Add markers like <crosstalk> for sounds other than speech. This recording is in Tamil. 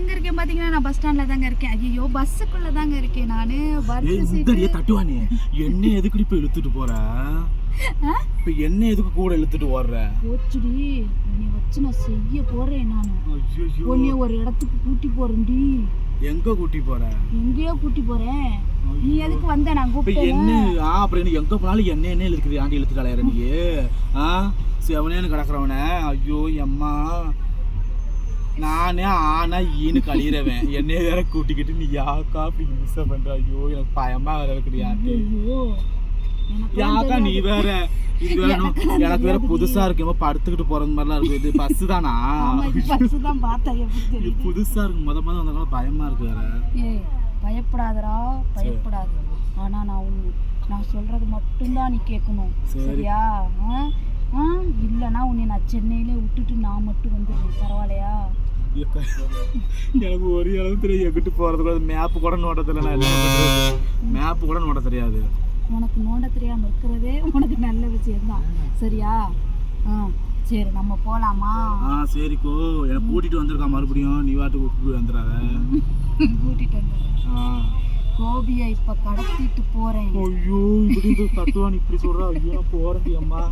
எங்க இருக்கேன் பாத்தீங்கன்னா நான் பஸ் ஸ்டாண்ட்ல தாங்க இருக்கேன். ஐயோ பஸ்ஸுக்குள்ள தாங்க இருக்கேன் நானு. அடியே தட்டுவானே என்ன எதுக்குடி இப்ப இழுத்துட்டு போற? இப்ப என்ன எதுக்கு கூட இழுத்துட்டு ஓடுற? போச்சுடி. உன்னை வச்சு நான் செய்ய போறேன் நான். ஐயோ உன்னைய ஒரு இடத்துக்கு கூட்டி போறேன்டி. எங்க கூட்டி போற? எங்கேயோ கூட்டி போறேன். நீ எதுக்கு வந்த? நான் கூப்பிட்டேன். என்ன? ஆ அப்புறம் எங்க போனாலும் என்ன என்ன இழுக்குது? ஆண்டி இழுத்து கலையற நீ? ஆ? செவனேன்னு கிடக்குறவன. ஐயோ எம்மா. நானே ஆனா ஈனு கழியிறவன் <laughs> என்னைய வேற கூட்டிக்கிட்டு நீ யாக்கா அப்படி மிஸ் பண்ற? ஐயோ எனக்கு பயமா வேற ஐயோ எனக்கு யாக்கா நீ வேற? இது வேற இன்னும் எனக்கு வேற புதுசா இருக்கு. படுத்துக்கிட்டு போறது மாதிரிலாம் இருக்கு. இது பஸ் தானா? இது புதுசா இருக்கு. முத முத வந்தனால பயமா இருக்கு வேற. ஏய் பயப்படாதடா. பயப்படாத ஆனா நான் நான் சொல்றது மட்டும்தான் நீ கேட்கணும். சரி. சரியா? இல்லைன்னா உன்னை நான் சென்னையிலே விட்டுட்டு நான் மட்டும் வந்துடுறேன் பரவாயில்லையா? எனக்கு ஒரு அளவு தெரியும் எங்கிட்டு போறது கூட மேப்பு கூட நோட்ட தெரியல. மேப்பு கூட நோட்ட தெரியாது. உனக்கு நோண்ட தெரியாம இருக்கிறதே உனக்கு நல்ல விஷயம்தான். சரியா? ஆ சரி நம்ம போலாமா? ஆ சரிக்கோ. என்னை கூட்டிட்டு வந்திருக்கா மறுபடியும். நீ வாட்டு வந்துடாத கூட்டிட்டு வந்துடுறேன். ஆ. கோபியை இப்ப கடத்திட்டு போறேன். ஐயோ இப்படி தத்துவான் இப்படி சொல்றா. ஐயோ நான் போறேன் அம்மா.